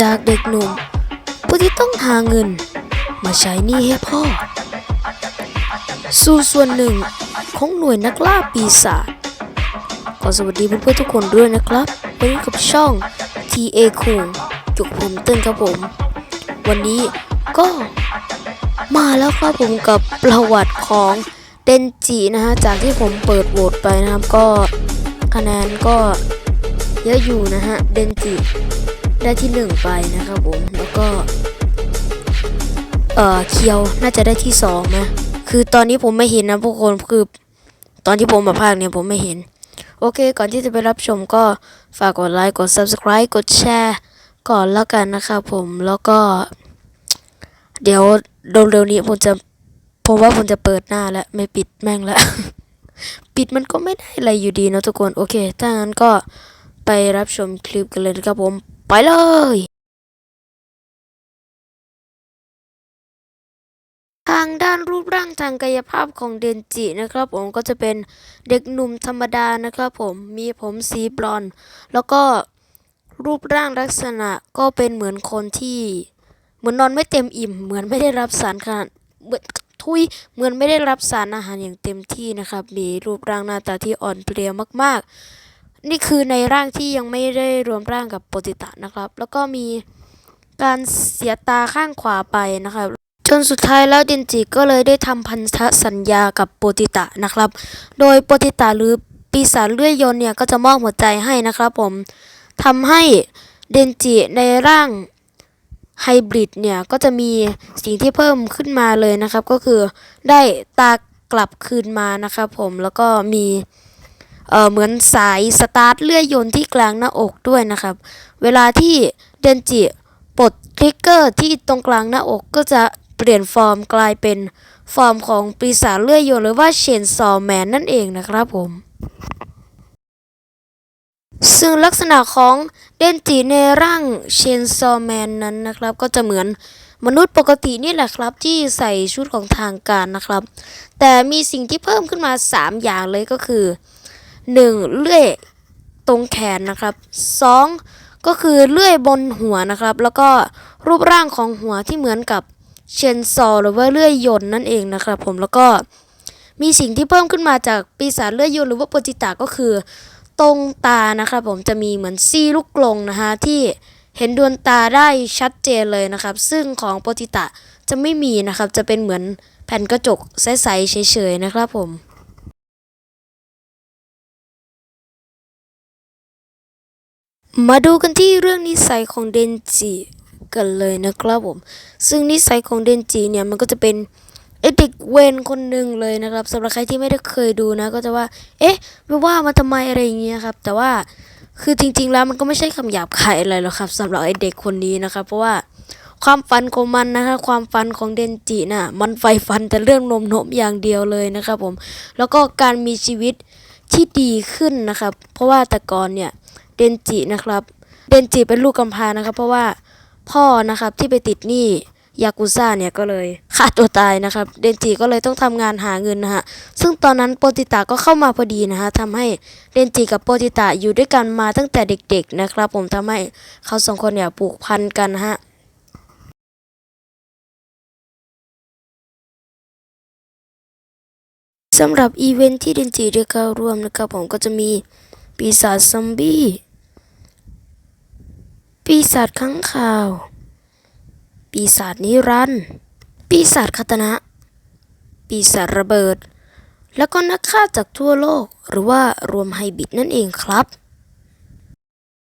จากเด็กหนุ่มผู้ที่ต้องหาเงินมาใช้หนี้ให้พ่อ สู่ส่วนหนึ่งของหน่วยนักล่าปีศาจขอสวัสดีเพื่อนๆทุกคนด้วยนะครับวันนี้กับช่อง TA คุงจุกผมเต้นครับผม วันนี้ก็มาแล้วครับผมกับประวัติของเดนจินะฮะจากที่ผมเปิดโหวตไปนะครับก็คะแนนก็เยอะอยู่นะฮะเดนจิ ได้ที่หนึ่งไปนะครับผมแล้วก็ เอ่อเคียวน่าจะได้ที่สองนะคือตอนนี้ผมไม่เห็นนะพวกคนคือตอนที่ผมมาพากเนี่ยผมไม่เห็น โอเค ก่อนที่จะไปรับชมก็ฝากกดไลค์กด subscribe กดแชร์ก่อนแล้วกันนะครับผมแล้วก็ เดี๋ยวเร็วๆนี้ผมจะผมว่าผมจะเปิดหน้าแล้วไม่ปิดแม่งแล้วปิดมันก็ไม่ได้อะไรอยู่ดีเนะทุกคน โอเค ถ้างั้นก็ไปรับชมคลิปกันเลยนะครับผม ไปเลยทางด้านรูปร่างทางกายภาพของเดนจินะครับ ผมก็จะเป็นเด็กหนุ่มธรรมดานะครับผมมีผมสีบลอนด์แล้วก็รูปร่างลักษณะก็เป็นเหมือนคนที่เหมือนนอนไม่เต็มอิ่ม เหมือนไม่ได้รับสารขนาดเหมือนทุยเหมือนไม่ได้รับสารอาหารอย่างเต็มที่นะครับ มีรูปร่างหน้าตาที่อ่อนเพลียมากๆ นี่คือในร่างที่ยังไม่ได้รวมร่างกับโปติตะนะครับ แล้วก็มีการเสียตาข้างขวาไปนะครับ จนสุดท้ายแล้วเดนจิก็เลยได้ทำพันธสัญญากับโปติตะนะครับ โดยโปติตะหรือปีศาจเลื่อยยนเนี่ยก็จะมอบหัวใจให้นะครับผมทำให้เดนจิในร่างไฮบริดเนี่ยก็จะมีสิ่งที่เพิ่มขึ้นมาเลยนะครับ ก็คือได้ตากลับคืนมานะครับผมแล้วก็มี เออเหมือนสายสตาร์ทเลื่อยยนต์ที่กลางหน้าอกด้วยนะครับ เวลาที่เดนจิปลดทริกเกอร์ที่ตรงกลางหน้าอกก็จะเปลี่ยนฟอร์มกลายเป็นฟอร์มของปีศาจเลื่อยยนต์หรือว่าเชนซอแมนนั่นเองนะครับผม ซึ่งลักษณะของเดนจิในร่างเชนซอแมนนั้นนะครับ ก็จะเหมือนมนุษย์ปกตินี่แหละครับที่ใส่ชุดของทางการนะครับ แต่มีสิ่งที่เพิ่มขึ้นมา 3 อย่างเลยก็คือ 1. เลื่อยตรงแขนนะครับ 2. ก็คือเลื่อยบนหัวนะครับ แล้วก็รูปร่างของหัวที่เหมือนกับเชนซอหรือว่าเลื่อยยนต์นั่นเองนะครับ ผมแล้วก็มีสิ่งที่เพิ่มขึ้นมาจากปีศาจเลื่อยยนต์หรือว่าโปรจิตาก็คือตรงตานะครับ ผมจะมีเหมือนซี่ลูกกลงนะฮะที่เห็นดวงตาได้ชัดเจนเลยนะครับ ซึ่งของโปรติตะจะไม่มีนะครับ จะเป็นเหมือนแผ่นกระจกใสๆเฉยๆนะครับผม มาดูกันที่เรื่องนิสัยของเดนจิกันเลยนะครับผม ซึ่งนิสัยของเดนจิเนี่ยมันก็จะเป็นไอเด็กเวนคนหนึ่งเลยนะครับสำหรับใครที่ไม่ได้เคยดูนะ ก็จะว่า เอ๊ะไม่ว่ามาทำไมอะไรอย่างเงี้ยครับ แต่ว่าคือจริง ๆ แล้วมันก็ไม่ใช่คำหยาบคายอะไรหรอกครับสำหรับไอเด็กคนนี้นะครับ เพราะว่าความฝันของมันนะคะความฝันของเดนจิน่ะมันไฟฟันแต่เรื่องนมนมอย่างเดียวเลยนะครับผม แล้วก็การมีชีวิตที่ดีขึ้นนะครับ เพราะว่าแต่ก่อนเนี่ย เดนจินะครับ เดนจิเป็นลูกกำพร้านะครับ เพราะว่าพ่อนะครับที่ไปติดหนี้ยากุซ่าเนี่ยก็เลยฆ่าตัวตายนะครับ เดนจิก็เลยต้องทำงานหาเงินนะฮะ ซึ่งตอนนั้นโปติตะก็เข้ามาพอดีนะฮะทำให้เดนจิกับโปติตะอยู่ด้วยกันมาตั้งแต่เด็ก ๆนะครับ ผมทำให้เขาสองคนเนี่ยผูกพันกันฮะสำหรับอีเวนท์ที่เดนจิได้เข้าร่วมนะครับผมก็จะมีปีศาจซอมบี้ ปีศาจข้างข่าว ปีศาจนิรันดร์ปีศาจคาตนะ ปีศาจระเบิด แล้วก็นักฆ่าจากทั่วโลก หรือว่ารวมไฮบิดนั่นเองครับ